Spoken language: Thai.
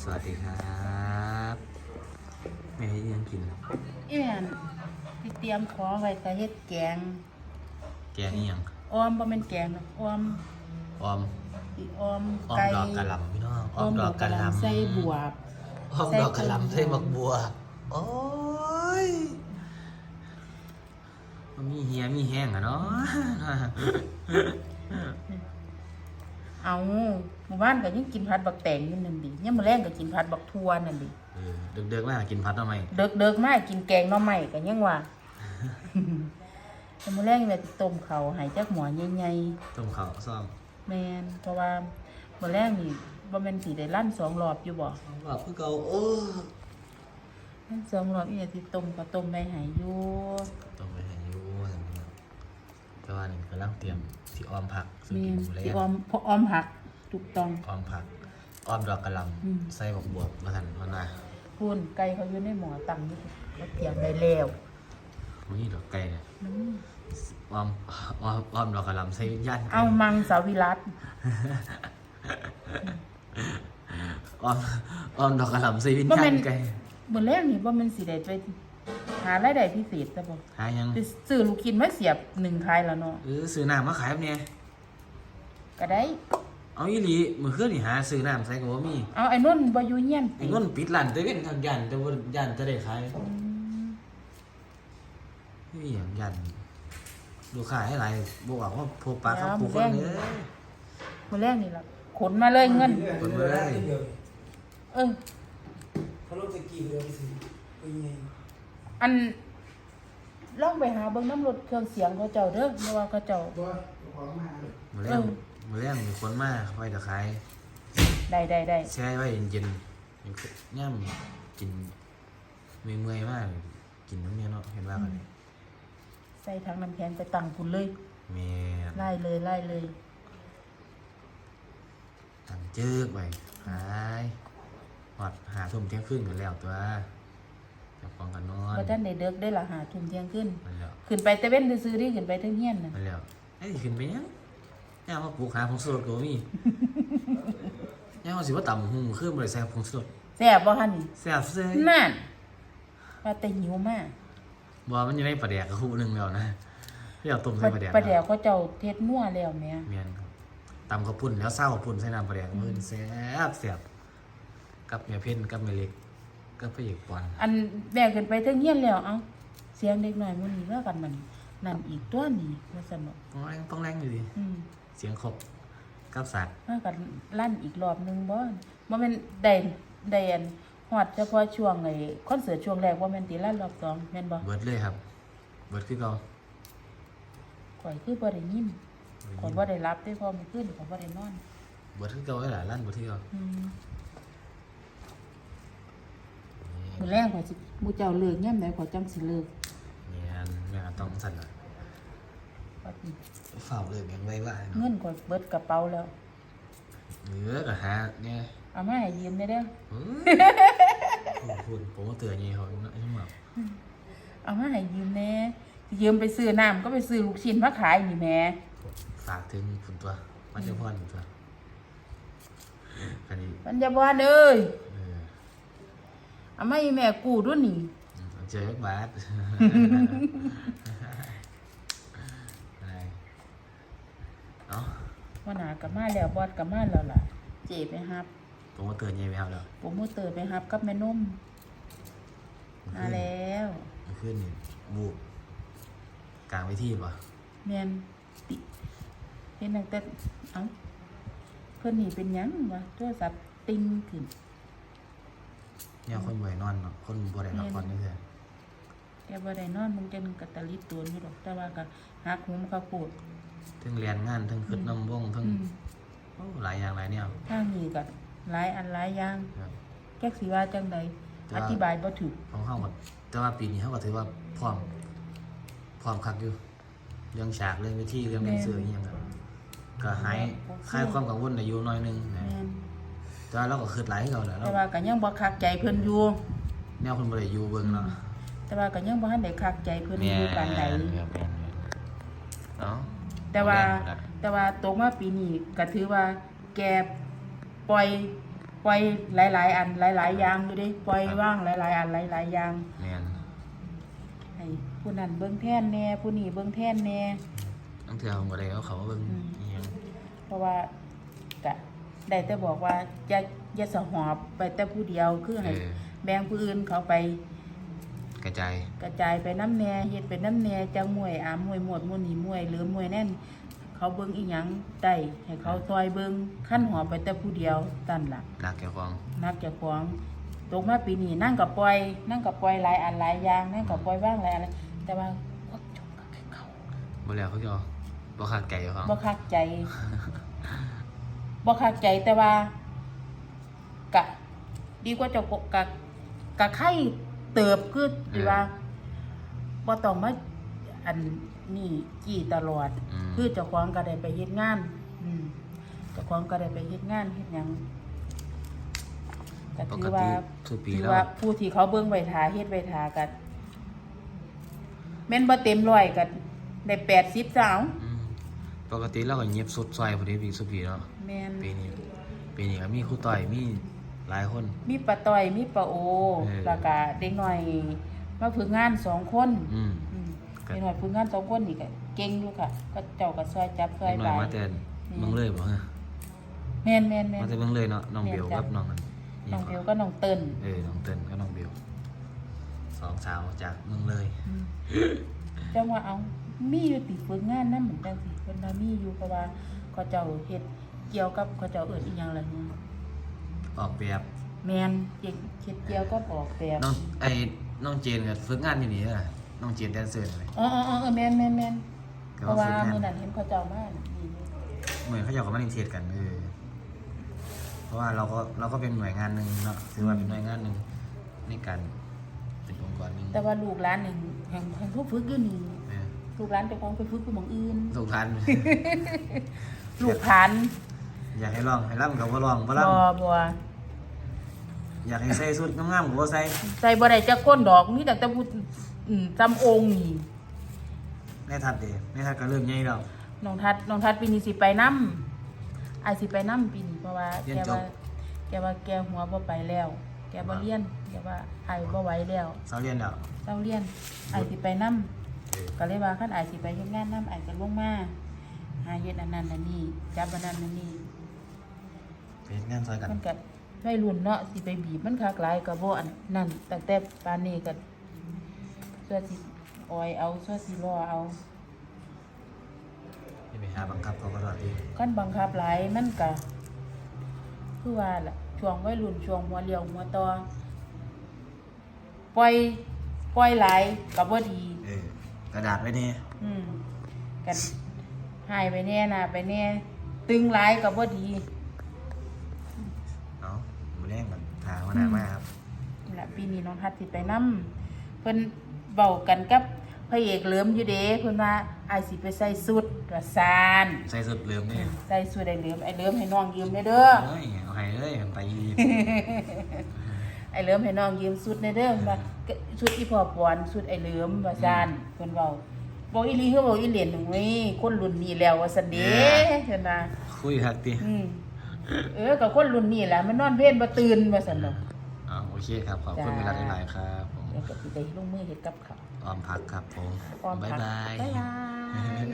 สวัสดีครับแม่ให้ยังกิน เอี่ยนที่เตรียมของไว้ก็เฮ็ดแกง แกงนี่ยังออมบ่แม่นแกงนะออมออมสิออมออมไก่ดอกกะหล่ำพี่น้องออมดอกกะหล่ำใส่บวบออมดอกกะหล่ำใส่บักบัวโอ้ยมันมีเฮียมีแห้งอะเนาะเอา หมู่บ้านก็ยังกินผัดบักแตงอยู่นั่นดิยามมื้อแรงก็กินผัดบักทั่วนั่นดิเออเด็กๆมากินพัดทำไมเด็กๆมากินแกงหน่อไม้ก็ยังว่ายามมื้อแรงแม่สิต้มข้าวให้จักหม้อใหญ่ต้มข้าวซ่อมๆแม่นเพราะว่ามื้อแรงนี่บ่แม่นสิได้ลั่นสองรอบอยู่บ่บอกคือเก่าโอ้ลั่นสองรอบอีหยังสิต้มก็ต้มไว้ให้อยู่ต้องไปให้อยูว่าซั่นพี่น้องแต่ว่านี่กำลังเตรียมสิออมผักซื้อแม่กินนหมูแล้สิออมพอออมผัก ถูกต้อง ออมผักออมดอกกะหล่อืมำใส่บักบวบมาทันมันนะพูนไก่เขาอยู่ในหมอตังนี่ก็เตรียมได้แล้วมีดอกไก่เนี่ยอืมออมออมออมดอกกะหล่ำใส่วิญญาณไก่เอามังสวิรัตออมออมดอกกะหล่ำใส่วิญญาณไก่เมื่อแรกนี่ว่ามันสิได้ไปหารายได้พิเศษซะบ่หายังไปซื้อลูกกินมาเสียบหนึ่งคายแล้วเนาะเออซื้อน้ำมาขายแบบเนี้ยก็ได้ เอาอีหลีมือเคลื่อนนี่หาซื้อน้ำใส่ก็บ่มีเอาไอ้นุ่นบ่อยู่เฮียนไอ้เงินปิดร้านแต่เว้นทางยันแต่ว่ายันจะได้ขายอืมไม่มีอย่างยันลูกค้าให้หลายบอกว่าพบปลาครับปูคนเนื้อเมื่อแรกนี่ล่ะขนมาเลยเงิน เปิดเผยเออเขาลดจะกี่เดือนสิเป็นไงอันลองไปหาเบิ่งน้ำรถเครื่องเสียงเขาเจ้าเด้อเพราะว่าเขาเจ้าตัวของมามือแรง มือแรงมีคนมาไว้จะขายได้ได้ได้แช่ไว้เย็นๆย่ำกินเมื่อยๆมากกินน้ำเนี้ยเนาะเห็นว่ากันเลยใส่ถังน้ำแข็งไปตั้งพุ่นเลยแม่นไล่เลยไล่เลยตั้งจึกไว้หายหอดหาทุ่มเที่ยงคืนกันแล้วตัวจะฟังกันนอนพอท่านได้เด็กได้ละหาทุ่มเที่ยงขึ้นมันแล้วขึ้นไปแต่เว้นซื้อๆดิขึ้นไปเทั้งเฮียนน่ะมันแล้วไอ้ยขึ้นไปยัง ย่ามาปลูกหาผงสลดก็บ่มีย่ามาสิว่าต่ำหุ่มขึ้นบริษัทผงสลดแซ่บบ่ฮันนี่แซ่บเซ่นั่นว่าแต่หิวมากบ่มันอยู่ในปลาแดกกระหูหนึงแล้วนะเรียกต้มปใส่ลาปลาแดกปลาแดกเขาเจ้าเทศนัวแล้วแหม่เมียนครับตำข้าวปุ้นแล้วเศร้าข้าวปุ้นใส่น้ำปลาแดกมือแซ่บแซ่บกับเมียเพ่นกับเมียเล็กกับพระเอกปอนอันแม่ขึ้นไปเทั้งเฮียนแล้วเอ้าเสียงเด็กน้อยมื้อนี้ว่ากันมันนั่นอีกตัวนี้ว่าซั่นเนาะต้องแรงต้องแรงอยู่ดิอืม เสียงครบกับสักว่ากันลั่นอีกรอบหนึงบ่บ่แม่นได้ได้อันฮอดเฉพาะช่วงไอ้คอนเสิร์ตช่วงแรกบ่แม่นติลั่นรอบสองแม่นบ่เบิดเลยครับ เบิดคือเก่าข่อยคือบ่ได้ยินข่อยบ่ได้รับได้พอมื้อคืนข่อยบ่ได้นอนเบิดคือเก่าไอ้หล่ะลั่นเบิดคือเก่าอืมมื้อแรกข่อยสิหมู่เจ้าเลิกยามใดข่อยจังสิเลิกเมียนแม่ก็ต้องสั่นละว่าติ เฝ้าเลยยังไว้ว่าเงินข่อยเบิดกระเป๋าแล้วเหลือก็หาเนี่ยเอามาให้ยืมได้เด้อเฮ้ยพูดผมก็เตือนยี่เขาไอ้หมอกเอามาให้ยืมแน่สิยืมไปซื้อน้ำก็ไปซื้อลูกชิ้นมาขายนี่แหม่ฝากถึงคุณตัวมันจะพ่อนตัวอันนี้ปัญญาบานเอ้ยเออเอามาให้แม่กู้ด้วยนี่เจอบบาสอะไร เนาะว่าหนากับมาแล้วบอดกับมาแล้วล่ะ เจไปฮับผมก็เตือนยี่ไปเอาแล้วโปรโมเตอร์ไปฮับกับแม่นุ่มมาแล้วมันขึ้นนี่บูบกลางไปที่ป่ะแม่นติเห็นตั้งแต่เอ้าเพิ่นนี่เป็นหยังวะโทรศัพท์ติงขึ้นเนี่ยคนบ่อยนอนเนาะคนบ่ได้พักผ่อนนี่คือแกบ่ได้นอนมึงจนกระตะลิดตัวอยู่ดอกแต่ว่าก็หักหุมข้าวโพด ทั้งเรียนงานทั้งขึ้นน้ำวงทั้งอืมโอ้หลายอย่างหลายแนวทางนี้ก็หลายอันหลายอย่างครับแก๊กสิว่าจังใดแต่อว่าธิบายบ่ถูกของเขาหมดแต่ว่าปีนี้เขาก็ถือว่าพร้อมพร้อมคักอยู่เรื่องฉากเรื่องวิธีเรื่องแดนเซอร์อหย่างเงี้ยก็หายคลายความกังวลในอยู่หน้อยหนึงนะแม่นแต่ว่าเราก็คืดหลายให้เขาแหละแต่เราว่าก็ยังบ่คักใจเพิ่นอยู่แนวคนบ่ได้อยู่เบิ่งเนาะแต่ว่าก็ยังบ่ทันได้คักใจเพิ่นอยู่ปานใด ครับแม่นเนาะ แต่ว่าเอแรงแต่ว่าตกมาปีนี้ก็ถือว่าแกปล่อยปล่อยหลาย ๆ อันหลาย ๆ อย่างอยู่เดิปล่อยว่างหลาย ๆ อันหลาย ๆ อย่าง แม่นให้ผู้นั้นเบิ่งแท่นแหน่ผู้นี้เบิ่งแท่นแหน่ตั้งเทื่อผมก็ได้เอาเขามาเบิ่งอืมอีหยังเพราะว่าก็ได้แต่บอกว่าอย่าอย่าสะหอบไปแต่ผู้เดียวคือเอให้อแบ่งผู้อื่นเขาไป กระจายกระจายไปน้ำแหน่เฮ็ดไปน้ำแหน่จังมวยอามมวยหมวดมวยนี่มวยหรือมวยแน่น เขาเบิ่งอีหยังได้ให้เขาซอยเบิ่งขั้นหอบไปแต่ผู้เดียวตันล่ะหนักแก่ของนักเจ้าของตกมาปีนี้นั่งกับปล่อย นั่งกับปล่อยหลายอันหลายอย่างนั่งกับปล่อยบ้างหลายอันแต่ว่าก็จบกับเขาบ่แล้วเขาจะเอาบ่ขาดไก่ของบ่คักใจบ่คักใจแต่ว่ากะ ดีกว่าเจ้ากกะกะไข่ เติบคือดีว่าบ่ต้องมาอันนี่จี้ตลอดมคือเจ้าของก็ได้ไปเฮ็ดงาน อืมเจ้าของก็ได้ไปเฮ็ดงานเฮ็ดหยังก็ปถืกอว่า ติทุกปีถือแล้ว ว่าผู้ที่เขาเบิ่งไว้ทาเฮ็ดไว้ทากันแม่นบ่เต็มร้อยก็ได้80สาวอืมปกติเราก็เงียบสุดซอยพอดีปีสุดปีเนาะแม่นปีนี้ปีนี้ก็มีครูต่อยมี หลายคน มีปลาต้อยมีปลาโอเออ แล้วก็เด็กน้อยมาฝึกงานสองคนอืม อืมครับ เด็กน้อยฝึกงานสองคนนี่ก็เก่งอยู่ค่ะ ก็เจ้าก็ซอยจับซอยเด็กน้อยบายมาแต่เมืองเลยบ่ฮะแม่นแม่นแม่น มาแต่เมืองเลยเนาะน้องแม่นเบลจ้ะกับน้องอันน้องเบลก็น้องเติ้นเออน้องเติ้ลกับน้องเบลสองสาวจากเมืองเลยอืมจังว่าเอามีอยู่ติฝึกงานนำเหมือนกันสิเพิ่นว่ามีอยู่เพราะว่าเขาเจ้าเฮ็ดเกี่ยวกับเขาเจ้าเอิ้นอีหยังล่ะเนี่ย ออกแบบแม่นเฮ็ดเฮ็ดเกี่ยวกับออกแบบน้องไอ้น้องเจนก็ฝึกงานอยู่นี่น่ะน้องเจนแดนเซอร์เลยอ๋ออ๋ออ๋อแม่นแม่นแม่นก็เพราะว่าฝึกงานมื้อนั้นเห็นเขาเจ้ามานี่เหมือนเขาอยากกับมันเทศกันเออเพราะว่าเราก็เราก็เป็นหน่วยงานหนึ่งเนาะถือว่าเป็นหน่วยงานหนึ่งในการเป็นองค์กรหนึ่งแต่ว่าลูกหลานหนึ่งแห่งแห่งผู้ฝึกอยู่นี่เออลูกหลานเจ้าของไปฝึกอยู่หม่องอื่นสุขทันลูกฐาน อยากให้ลองให้ร่ำกับว่าลองว่าบ่ร่บ่ำอยากให้ใส่สุดงามๆกับว่าใส่ใส่บ่ได้จักก้นดอกมีแต่แต่พูดอืมจำองค์นี่ในทัดเดในทัดก็เริ่มใหญ่แล้ว น้องทัดน้องทัดปีนี้สิไปนำอายสิไปนํปีนี้เพราะว่าเรียนแกจบ ว่าแกว่าแกหัวบ่ไปแล้ว แกบ่เรียนแกว่าอายบ่ไหวแล้วเสาเรียนแล้วเจ้าเรียนอายสิไปนํเออก็เลยว่าคันอายสิไปเฮ็ดงานนํอายก็ลงมาหาเฮ็ดอันนั้นอันนี้จับอันนั้นอันนี้ เป็นงานซอยกัน มันก็วัยรุ่นเนาะสิไปบีบมันคักหลายก็บ่อันนั่นตั้งแต่ปานนี้ก็เสื้อสิออยเอาเสื้อสิรอเอาไม่ไปหาบังคับเขาก็รอดดีคันบังคับหลายมันก็คือว่าล่ะช่วงวัยรุ่นช่วงหัวเลี้ยวหัวต่อปล่อยปล่อยหลายก็บ่ดี เออกระดาษไว้นี่อืมกันหายไปแน่นะไปแน่ ตึงหลายก็บ่ดี เนาะมือแรง กันทางหัวหน้ามาครับนั่นละปีนี้น้องทัดสิไปนํเพิ่นเว้ากันกับพระเอกเหลิมอยู่เด้เพิ่นว่าอายสิไปใส่สุดว่าซานใส่สุดเหลือมนี่ใส่สุดไอ้เหลิมไอ้เหลิมให้น้องยืมได้เด้อเอ้ยเอาให้เลยไปยีบไอ้เหลิมให้น้องยืมสุดได้เด้อว่าสุดที่พ่อปอนสุดไอ้เหลิมว่าซานเพิ่นเว้าบอกอีหลีคือบอกอีเหรียญหนึ่งเว้ยคนรุ่นนี้แล้วว่าซั่นเด้เพิ่นว่าคุยทักติอืม เออกับคนรุ่นนี้แหละมันนอนเว้นบ่ตื่นว่าซั่นดอกอ๋อโอเคครับ ขอบคุณจ้าเวลาหลายๆครับผมเดี๋ยวก็สิได้ลงมือเฮ็ดกับข้าวออมพักครับผม ออมบ๊ายผักบาย บ๊ายบาย